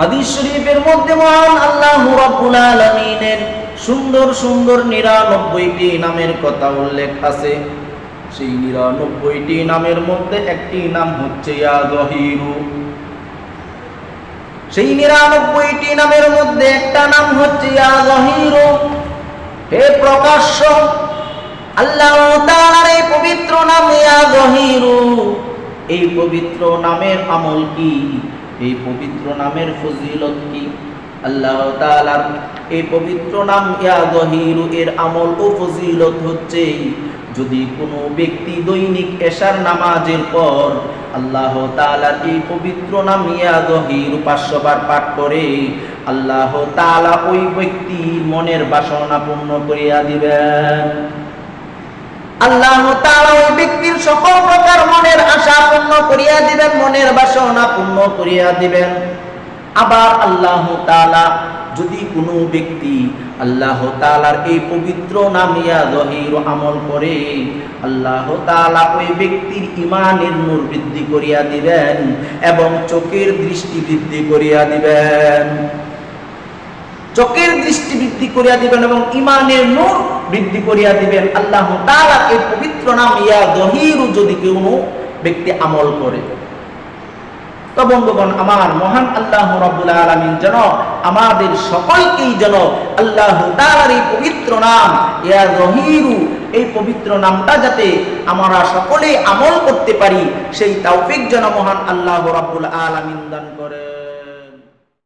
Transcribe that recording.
হাদিস শরীফের মধ্যে মহান আল্লাহ রাব্বুল আলামিনের সুন্দর সুন্দর নিরানব্বইটি নামের কথা উল্লেখ আছে। সেই নিরানব্বইটি নামের মধ্যে একটি নাম হচ্ছে ইয়া সেই নিরানব্বইটি নামের মধ্যে একটা নাম হচ্ছে ইয়া হে প্রকাশ্য, আল্লাহ তাআলার এই পবিত্র নাম ইয়া গহিরু এই পবিত্র নামের আমল কি? এই পবিত্র নামের ফজিলত কি? আল্লাহ তাআলার এই পবিত্র নাম ইয়া এর আমল ও ফজিলত হচ্ছে যদি কোনো ব্যক্তি দৈনিক এশার নামাজের পর আল্লাহ তাআলার এই পবিত্র নাম ইয়া গহিরু পাঁচশো বার পাঠ করে, আল্লাহ তাআলা ওই ব্যক্তি মনের বাসনা পূর্ণ করিয়া দিবেন। আল্লাহ তাআলা সকল প্রকার মনের আশা পূর্ণ করিয়া দিবেন, মনের বাসনা পূর্ণ করিয়া দিবেন। আবার আল্লাহ তাআলা, যদি কোনো ব্যক্তি আল্লাহ তাআলার এই পবিত্র নাম ইয়া জহির আমল করে, আল্লাহ তাআলা ওই ব্যক্তির ইমানের নূর বৃদ্ধি করিয়া দিবেন এবং চোখের দৃষ্টি বৃদ্ধি করিয়া দিবেন। চোখের দৃষ্টি বৃদ্ধি করিয়া দিবেন এবং ইমানের নূর বৃদ্ধি করিয়া দিবেন। আল্লাহ তাআলা এই পবিত্র নাম ইয়া জহিরু, যদি কেউ ব্যক্তি আমল করে। তো বন্ধুগণ, আমার মহান আল্লাহ আলামিন যেন আমাদের সকলকেই যেন আল্লাহ এই পবিত্র নাম, ইয়া এই পবিত্র নামটা যাতে আমরা সকলেই আমল করতে পারি, সেই তৌফিক যেন মহান আল্লাহ রাব্বুল আলামিন দান করে।